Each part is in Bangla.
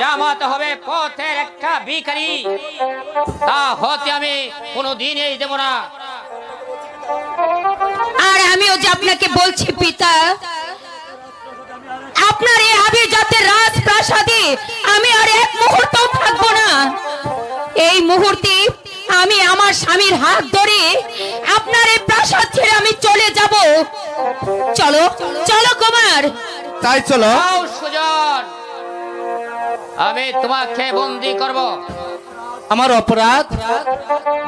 জামাত হবে পথের একটা ভিখারি। তা হতে আমি কোনো দিনই দেব না। আর আমিও যে আপনাকে বলছি পিতা আপনার এই আভিজাতের রাজপ্রাসাদে আমি আর এক মুহূর্ত থাকব না। এই মুহূর্তে আমি আমার স্বামীর হাত ধরে আপনার এই প্রাসাদ ছেড়ে আমি চলে যাব। চলো চলো কুমার। তাই চলো। সুজন। আমি তোমাকে বন্দি করব। আমার অপরাধ?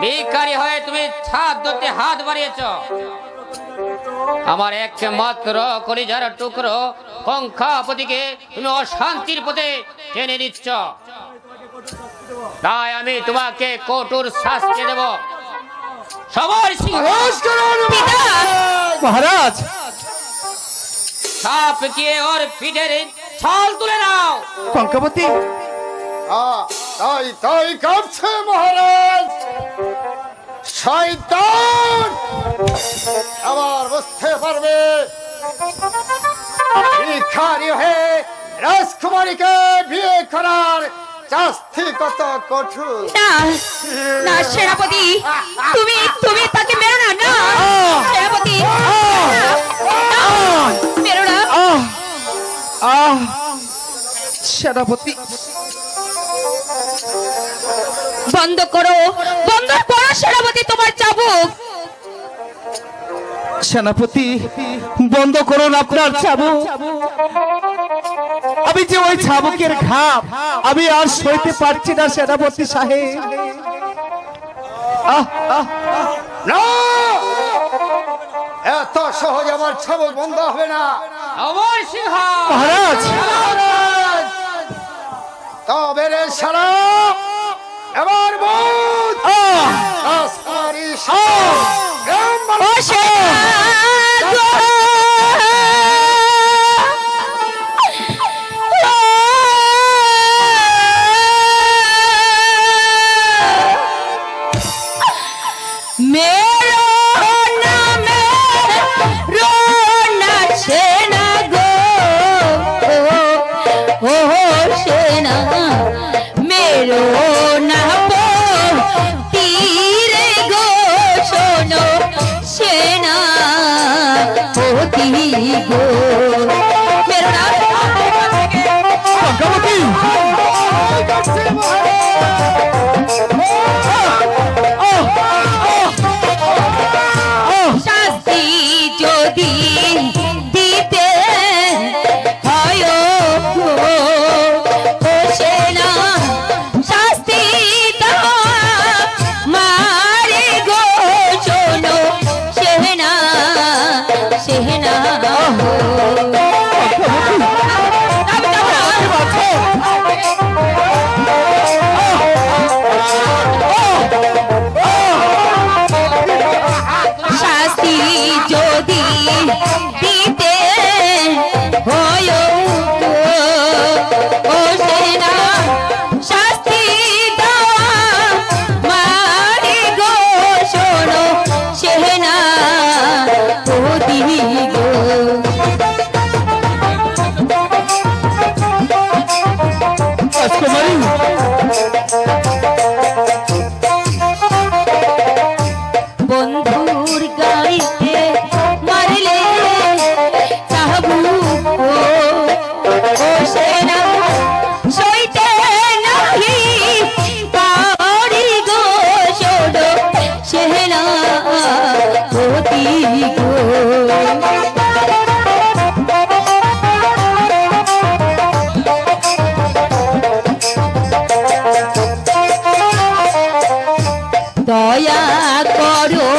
ভিখারি হয়ে তুমি ছাদ ধরতে হাত বাড়িয়েছ। আমার একমাত্র কলিজার টুকরো কঙ্কাপতিকে তুমি অশান্তির পথে টেনে দিচ্ছ তাই আমি তোমাকে কঠোর শাস্তি দেব। সবার মহারাজ! সাপ গিয়ে ওর পিঠের ছাল তুলে নাও। কঙ্কাবতী আ- তাই তাই কাঁপছে মহারাজ। শয়তান! আবার বুঝতে পারবে? ভিখারি হয়ে রাজকুমারীকে বিয়ে করার শাস্তি কত কঠোর। না না সেনাপতি তুমি তুমি তাকে মেরো না না। সেনাপতি মেরো না। আহ সেনাপতি। বন্ধ করো বন্ধ করো সেনাপতি তোমার চাবুক। সেনাপতি বন্ধ করুন আপনার চাবুক। আমি যে ওই চাবুকের ঘাপ আমি আর সইতে পারছি না সেনাপতি সাহেব। আহ আহ না! এত সহজ আমার ছাবল বন্ধ হবে না। অমর সিংহ মহারাজ। মহারাজ, তবে রে সারা। দয়া করো।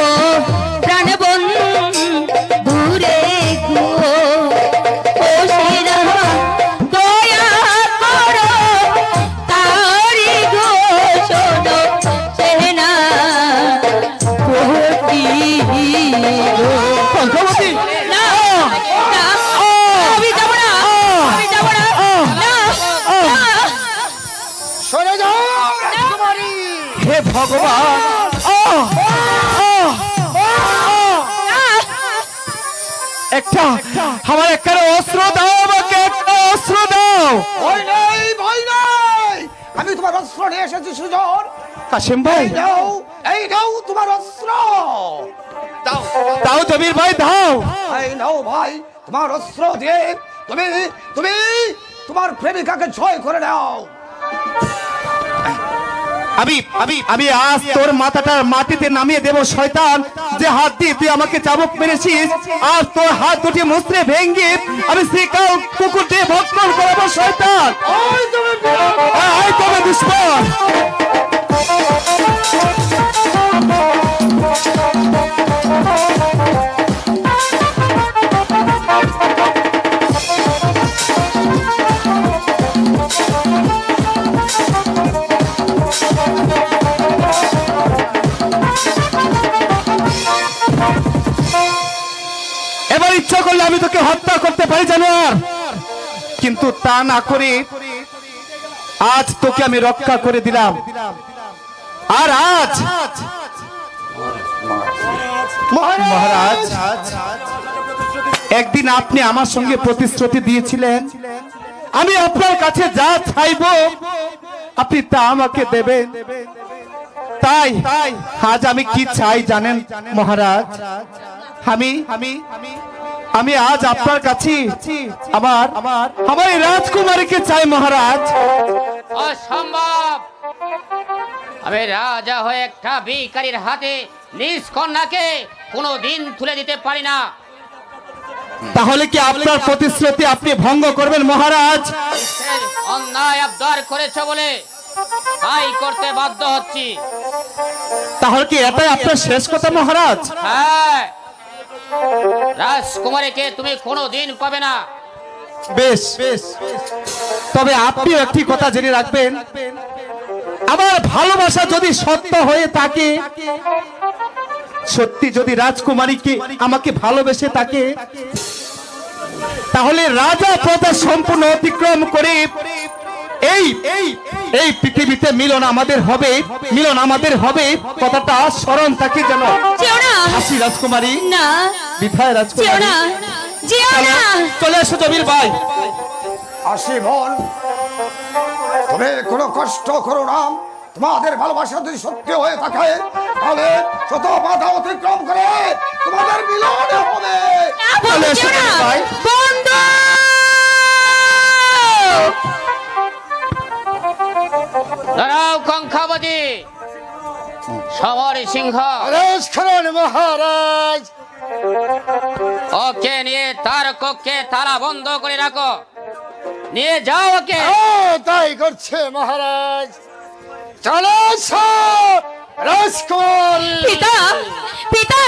ভগবান। একটা আমার একটা অস্ত্র দাও আমাকে একটা অস্ত্র দাও। ভয় নেই ভয় নেই। এসেছি সুজন। কাশিম ভাই। এই নাও তোমার অস্ত্র। দাও। দাও জমির ভাই দাও। এই নাও ভাই তোমার অস্ত্র দিয়ে তুমি তুমি তোমার প্রেমিকাকে জয় করে নাও। আমি আমি আমি আজ তোর মাথাটা মাটিতে নামিয়ে দেব শয়তান। যে হাত দিয়ে তুই আমাকে চাবুক মেরেছিস আর তোর হাত দুটি মুস্ত্রে ভেঙে আমি শ্রীকাল কুকুর দিয়ে ভক্ষণ করাবো শয়তান। দুশ্মন করলে আমি তোকে হত্যা করতে পারি, জানোয়ার। কিন্তু তা না করে আজ তোকে আমি রক্ষা করে দিলাম। আর আজ মহারাজ, একদিন আপনি আমার সঙ্গে প্রতিশ্রুতি দিয়েছিলেন। আমি আপনার কাছে যা চাইব, আপনি তা আমাকে দেবেন। তাই আজ আমি কি চাই জানেন মহারাজ? আমি আমি আমি আজ আপনার কাছে আমার আমার আমার রাজকুমারীকে চাই মহারাজ। অসম্ভব। আমি রাজা হয়ে একটা ভিকারির হাতে নিজ কন্যাকে কোনো দিন তুলে দিতে পারি না। তাহলে কি আপনার প্রতিশ্রুতি আপনি ভঙ্গ করবেন মহারাজ? অন্যায় আবদার করেছ বলে তাই করতে বাধ্য হচ্ছি। তাহলে কি এটাই আপনার শেষ কথা মহারাজ? হ্যাঁ। রাজকুমারীকে তুমি কোনো দিন পাবে না। বেশ বেশ। তবে আপনি একটি কথা জেনে রাখবেন আমার ভালোবাসা যদি সত্য হয়ে থাকে সত্যি যদি রাজকুমারীকে আমাকে ভালোবেসে থাকে তাহলে রাজা প্রথা সম্পূর্ণ অতিক্রম করে এই এই এই পৃথিবীতে মিলন আমাদের হবে মিলন আমাদের হবে কথাটা স্মরণ থাকে যেন। হাসি রাজকুমারী। না। বিথায় যেও রাজকুমারী চলো, এসো জমির ভাই। আসি কোনো কষ্ট করো না। তোমাদের ভালোবাসা যদি সত্যি হয়ে থাকে তাহলে শত বাধা অতিক্রম করে তোমাদের মিলন হবে। চলে এসো, ভাই। দাঁড়াও কঙ্খাবতী সমর সিংহ। মহারাজ। ওকে নিয়ে তার কক্ষে তালা বন্ধ করে রাখো। নিয়ে যাও ওকে। তাই করছে মহারাজ। চলো রাজকুমার পিতা পিতা।